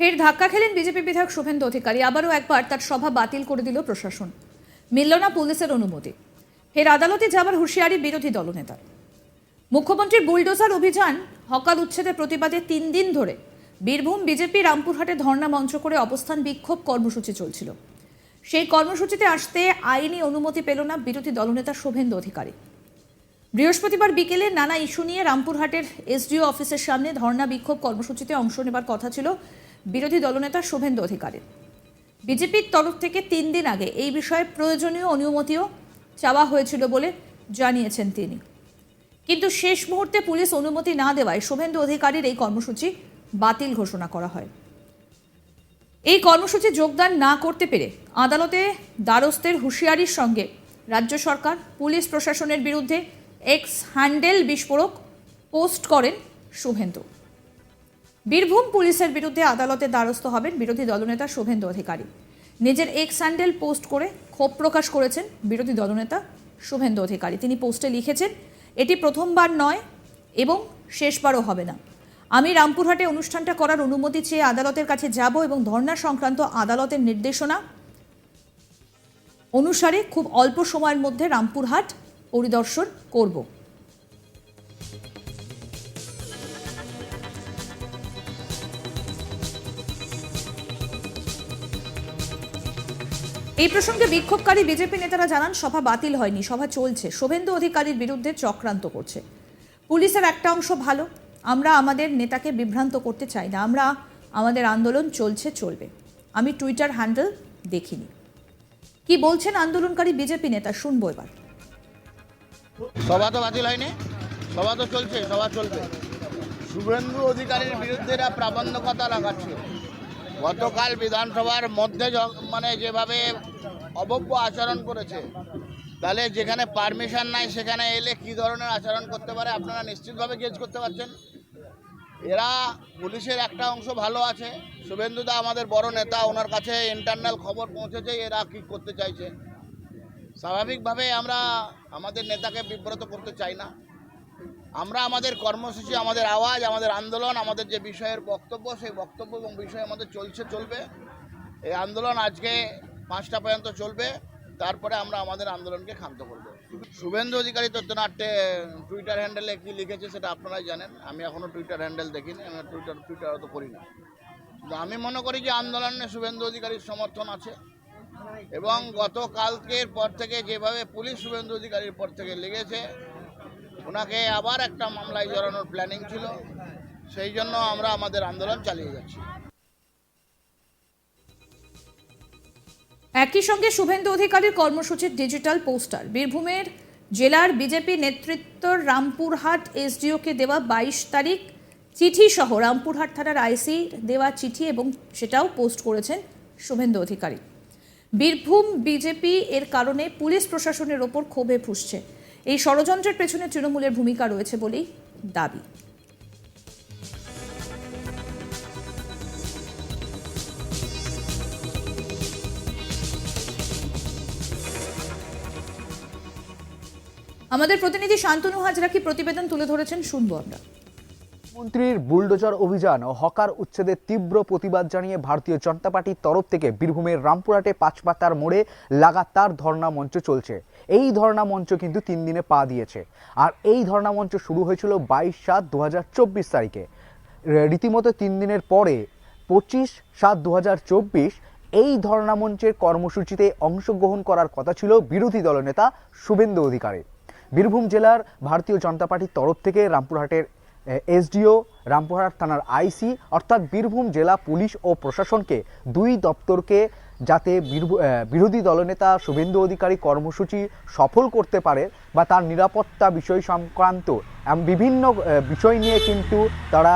ফের ধাক্কা খেলেন বিজেপি বিধায়ক শুভেন্দু অধিকারী। আবারও একবার তার সভা বাতিল করে দিল প্রশাসন। মিলল না পুলিশের অনুমতি। ফের আদালতে যাবার হুঁশিয়ারি বিরোধী দলনেতার। মুখ্যমন্ত্রীর বুলডোজার অভিযান হকার উচ্ছেদের প্রতিবাদে তিন দিন ধরে বীরভূম বিজেপি রামপুরহাটে ধর্ণা মঞ্চ করে অবস্থান বিক্ষোভ কর্মসূচি চলছিল। সেই কর্মসূচিতে আসতে আইনি অনুমতি পেল না বিরোধী দলনেতা শুভেন্দু অধিকারী। বৃহস্পতিবার বিকেলে নানা ইস্যু নিয়ে রামপুরহাটের এসডিও অফিসের সামনে ধর্ণা বিক্ষোভ কর্মসূচিতে অংশ নেবার কথা ছিল বিরোধী দলনেতা শুভেন্দু অধিকারের। বিজেপির তরফ থেকে তিন দিন আগে এই বিষয়ে প্রয়োজনীয় অনুমতিও চাওয়া হয়েছিল বলে জানিয়েছেন তিনি। কিন্তু শেষ মুহূর্তে পুলিশ অনুমতি না দেওয়ায় শুভেন্দু অধিকারীর এই কর্মসূচি বাতিল ঘোষণা করা হয়। এই কর্মসূচি যোগদান না করতে পেরে আদালতে দ্বারস্থের হুঁশিয়ারির সঙ্গে রাজ্য সরকার, পুলিশ প্রশাসনের বিরুদ্ধে এক্স হ্যান্ডেল বিস্ফোরক পোস্ট করেন শুভেন্দু। বীরভূম পুলিশের বিরুদ্ধে আদালতে দ্বারস্থ হবেন বিরোধী দলনেতা শুভেন্দু অধিকারী। নিজের এক্স হ্যান্ডেল পোস্ট করে ক্ষোভ প্রকাশ করেছেন বিরোধী দলনেতা শুভেন্দু অধিকারী। তিনি পোস্টে লিখেছেন, এটি প্রথমবার নয় এবং শেষবারও হবে না। আমি রামপুরহাটে অনুষ্ঠানটা করার অনুমতি চেয়ে আদালতের কাছে যাব এবং ধর্ণা সংক্রান্ত আদালতের নির্দেশনা অনুসারে খুব অল্প সময়ের মধ্যে রামপুরহাট পরিদর্শন করব। এই প্রসঙ্গে বিক্ষোভকারী বিজেপি নেতারা জানান, সভা বাতিল হয়নি, সভা চলছে। শুভেন্দু অধিকারীর বিরুদ্ধে চক্রান্ত করছে। পুলিশের একটা অংশ ভালো, আমরা আমাদের নেতাকে বিভ্রান্ত করতে চাই না, আমরা আমাদের আন্দোলন চলছে, চলবে। আমি টুইটার হ্যান্ডেল দেখিনি। কি বলছেন আন্দোলনকারী বিজেপি নেতা? শুনব এবার। সভা তো বাতিল হয়নি। সভা তো চলছে, সভা চলবে। শুভেন্দু অধিকারীর বিরুদ্ধে এরা প্রাবন্ধকতা লাগাচ্ছে, গতকাল বিধানসভার মধ্যে মানে যেভাবে অভব্য আচরণ করেছে, তাহলে যেখানে পারমিশন নাই, সেখানে এলে কি ধরনের আচরণ করতে পারে আপনারা নিশ্চিতভাবে গেজ করতে পারছেন? এরা পুলিশের একটা অংশ ভালো আছে শুভেন্দুদা আমাদের বড় নেতা, ওনার কাছে ইন্টারনাল খবর পৌঁছেছে, এরা কি করতে চাইছে? স্বাভাবিকভাবে আমরা আমাদের নেতাকে বিব্রত করতে চাই না। আমরা আমাদের কর্মসূচি, আমাদের আওয়াজ, আমাদের আন্দোলন, আমাদের যে বিষয়ের বক্তব্য, সেই বক্তব্য এবং বিষয় আমাদের চলছে, চলবে। এই আন্দোলন আজকে পাঁচটা পর্যন্ত চলবে। তারপরে আমরা আমাদের আন্দোলনকে ক্ষান্ত করব। শুভেন্দু অধিকারী তথ্যনাট্যে টুইটার হ্যান্ডেলে কি লিখেছে সেটা আপনারাই জানেন। আমি এখনও টুইটার হ্যান্ডেল দেখিনি, আমি টুইটার টুইটার তো করি না। আমি মনে করি যে আন্দোলনে শুভেন্দু অধিকারীর সমর্থন আছে। এবং গতকালকের পর থেকে যেভাবে পুলিশ শুভেন্দু অধিকারীর পর থেকে লেগেছে, ওনাকে আবার একটা মামলায় জড়ানোর প্ল্যানিং ছিল। সেই জন্য আমরা আমাদের আন্দোলন চালিয়ে যাচ্ছি। একই সঙ্গে শুভেন্দু অধিকারীর কর্মসূচির ডিজিটাল পোস্টার বীরভূমের জেলার বিজেপি নেতৃত্ব রামপুরহাট এসডিওকে দেওয়া বাইশ তারিখ চিঠি সহ, রামপুরহাট থানার আইসি দেওয়া চিঠি এবং সেটাও পোস্ট করেছেন শুভেন্দু অধিকারী। বীরভূম বিজেপি এর কারণে পুলিশ প্রশাসনের ওপর ক্ষোভে ফুসছে। এই ষড়যন্ত্রের পেছনে তৃণমূলের ভূমিকা রয়েছে বলেই দাবি। আমাদের প্রতিনিধি শান্তনু হাজরা কি প্রতিবেদন তুলে ধরেছেন শুনব আমরা। মন্ত্রীর বুলডোজার অভিযান ও হকার উচ্ছেদের তীব্র প্রতিবাদ জানিয়ে ভারতীয় জনতা পার্টির তরফ থেকে বীরভূমের রামপুরহাটে পাঁচপাতার মোড়ে লাগাতার ধর্ণা মঞ্চ চলছে। এই ধর্ণা মঞ্চ কিন্তু তিন দিনে পা দিয়েছে। আর এই ধর্ণা মঞ্চ শুরু হয়েছিল বাইশ সাত দু তারিখে। রীতিমতো তিন দিনের পরে পঁচিশ সাত দু এই ধর্ণা মঞ্চের কর্মসূচিতে অংশগ্রহণ করার কথা ছিল বিরোধী দলনেতা শুভেন্দু অধিকারী। বীরভূম জেলার ভারতীয় জনতা পার্টির তরফ থেকে রামপুরহাটের এসডিও রামপুরহাট থানার আইসি অর্থাৎ বীরভূম জেলা পুলিশ ও প্রশাসনকে দুই দপ্তরকে যাতে বিরোধী দলনেতা শুভেন্দু অধিকারী কর্মসূচি সফল করতে পারে বা তার নিরাপত্তা বিষয় সংক্রান্ত বিভিন্ন বিষয় নিয়ে কিন্তু তারা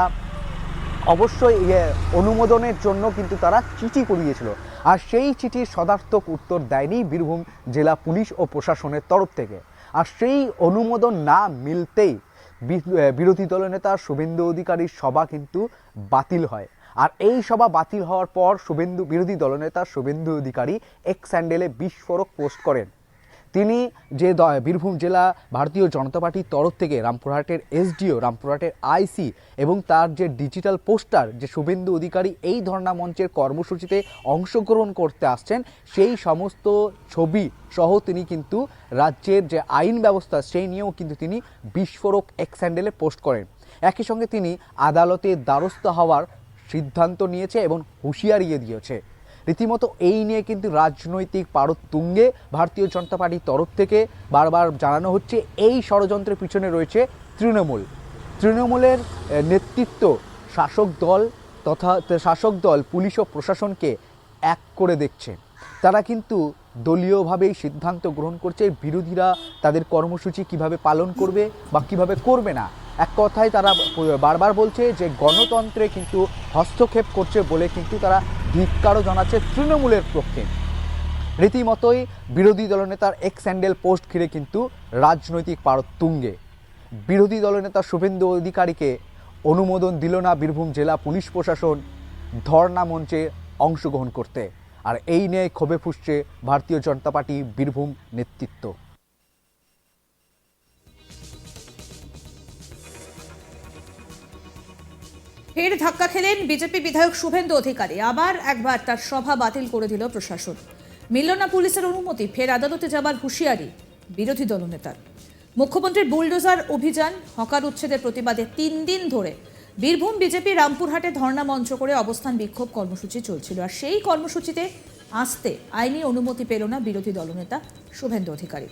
অবশ্যই ইয়ে অনুমোদনের জন্য কিন্তু তারা চিঠি করিয়েছিল। আর সেই চিঠির সদার্থক উত্তর দেয়নি বীরভূম জেলা পুলিশ ও প্রশাসনের তরফ থেকে। আর সেই অনুমোদন না মিলতেই বি- দলের বিরোধী দলনেতা শুভেন্দু অধিকারীর সভা কিন্তু বাতিল হয়। আর এই সভা বাতিল হওয়ার পর শুভেন্দু, বিরোধী দলনেতা শুভেন্দু অধিকারী এক স্যান্ডেলে বিস্ফোরক পোস্ট করেন। তিনি যে বীরভূম জেলা ভারতীয় জনতা পার্টির তরফ থেকে রামপুরহাটের এসডিও, রামপুরহাটের আইসি এবং তার যে ডিজিটাল পোস্টার, যে শুভেন্দু অধিকারী এই ধর্ণা মঞ্চের কর্মসূচিতে অংশগ্রহণ করতে আসছেন, সেই সমস্ত ছবি সহ তিনি কিন্তু রাজ্যের যে আইন ব্যবস্থা, সেই নিয়েও কিন্তু তিনি বিস্ফোরক এক্স হ্যান্ডেলে পোস্ট করেন। একই সঙ্গে তিনি আদালতে দ্বারস্থ হওয়ার সিদ্ধান্ত নিয়েছে এবং হুঁশিয়ারিয়ে দিয়েছে। রীতিমতো এই নিয়ে কিন্তু রাজনৈতিক পারদ তুঙ্গে ভারতীয় জনতা পার্টির তরফ থেকে বারবার জানানো হচ্ছে, এই ষড়যন্ত্রের পিছনে রয়েছে তৃণমূল। তৃণমূলের নেতৃত্ব, শাসক দল তথা শাসক দল, পুলিশ ও প্রশাসনকে এক করে দেখছে। তারা কিন্তু দলীয়ভাবেই সিদ্ধান্ত গ্রহণ করছে, বিরোধীরা তাদের কর্মসূচি কীভাবে পালন করবে বা কীভাবে করবে না। এক কথায় তারা বারবার বলছে যে গণতন্ত্রে কিন্তু হস্তক্ষেপ করছে বলে কিন্তু তারা ধিক্কারও জানাচ্ছে তৃণমূলের পক্ষে। রীতিমতোই বিরোধী দলনেতার এক্স স্যান্ডেল পোস্ট ঘিরে কিন্তু রাজনৈতিক পারদ তুঙ্গে। বিরোধী দলনেতা শুভেন্দু অধিকারীকে অনুমোদন দিল না বীরভূম জেলা পুলিশ প্রশাসন, ধর্ণা মঞ্চে অংশগ্রহণ করতে। আর এই নিয়ে ক্ষোভে ফুসছে ভারতীয় জনতা পার্টি বীরভূম নেতৃত্ব। ফের ধাক্কা খেলেন বিজেপি বিধায়ক শুভেন্দু অধিকারী। আবার একবার তার সভা বাতিল করে দিল প্রশাসন। মিলল না পুলিশের অনুমতি, ফের আদালতে যাবার হুঁশিয়ারি বিরোধী দলনেতার। মুখ্যমন্ত্রীর বুলডোজার অভিযান, হকার উচ্ছেদের প্রতিবাদে তিন দিন ধরে বীরভূম বিজেপি রামপুরহাটে ধর্ণা মঞ্চ করে অবস্থান বিক্ষোভ কর্মসূচি চলছিল। আর সেই কর্মসূচিতে আসতে আইনি অনুমতি পেল না বিরোধী দলনেতা শুভেন্দু অধিকারী।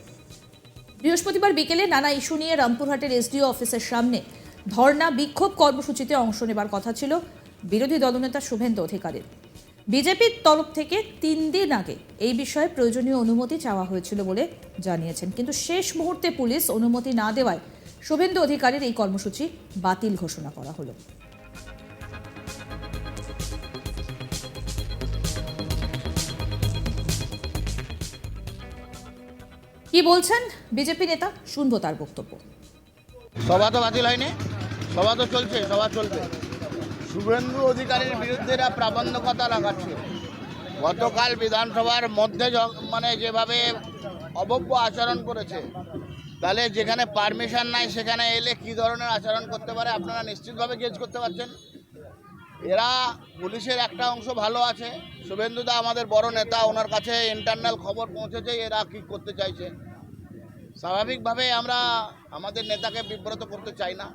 বৃহস্পতিবার বিকেলে নানা ইস্যু নিয়ে রামপুরহাটের এসডিও অফিসের সামনে ধর্ণা বিক্ষোভ কর্মসূচিতে অংশ নেবার কথা ছিল বিরোধী দলনেতা শুভেন্দু অধিকারীর। বিজেপির তরফ থেকে তিন দিন আগে এই বিষয়ে প্রয়োজনীয় অনুমতি চাওয়া হয়েছিল বলে জানিয়েছেন। কিন্তু শেষ মুহূর্তে পুলিশ অনুমতি না দেওয়ায় শুভেন্দু অধিকারীর এই কর্মসূচি বাতিল ঘোষণা করা হলো। কি বলছেন বিজেপি নেতা? শুনব তার বক্তব্য। সভা তো বাতিল হয়নি। সভা তো চলছে, সভা চলবে। শুভেন্দু অধিকারীর বিরুদ্ধে এরা প্রাবন্ধিকতা লাগাচ্ছে। গতকাল বিধানসভার মধ্যে মানে যেভাবে অভব্য আচরণ করেছে, তাহলে যেখানে পারমিশন নাই, সেখানে এলে কি ধরনের আচরণ করতে পারে আপনারা নিশ্চিতভাবে গেজ করতে পারছেন। এরা পুলিশের একটা অংশ ভালো আছে। শুভেন্দুদা আমাদের বড় নেতা, ওনার কাছে ইন্টারনাল খবর পৌঁছেছে, এরা কি করতে চাইছে। স্বাভাবিকভাবে আমরা আমাদের নেতাকে বিব্রত করতে চাই না।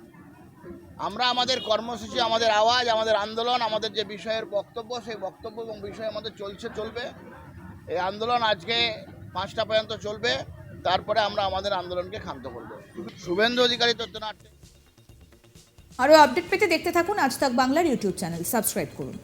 আমরা আমাদের কর্মসূচি, আমাদের আওয়াজ, আমাদের আন্দোলন, আমাদের যে বিষয়ের বক্তব্য, সেই বক্তব্য এবং বিষয় আমাদের চলছে, চলবে। এই আন্দোলন আজকে পাঁচটা পর্যন্ত চলবে। তারপরে আমরা আমাদের আন্দোলনকে ক্ষান্ত করব। শুভেন্দু অধিকারী তথ্যনাট্য আরও আপডেট পেতে দেখতে থাকুন আজ তাক বাংলার ইউটিউব চ্যানেল। সাবস্ক্রাইব করুন।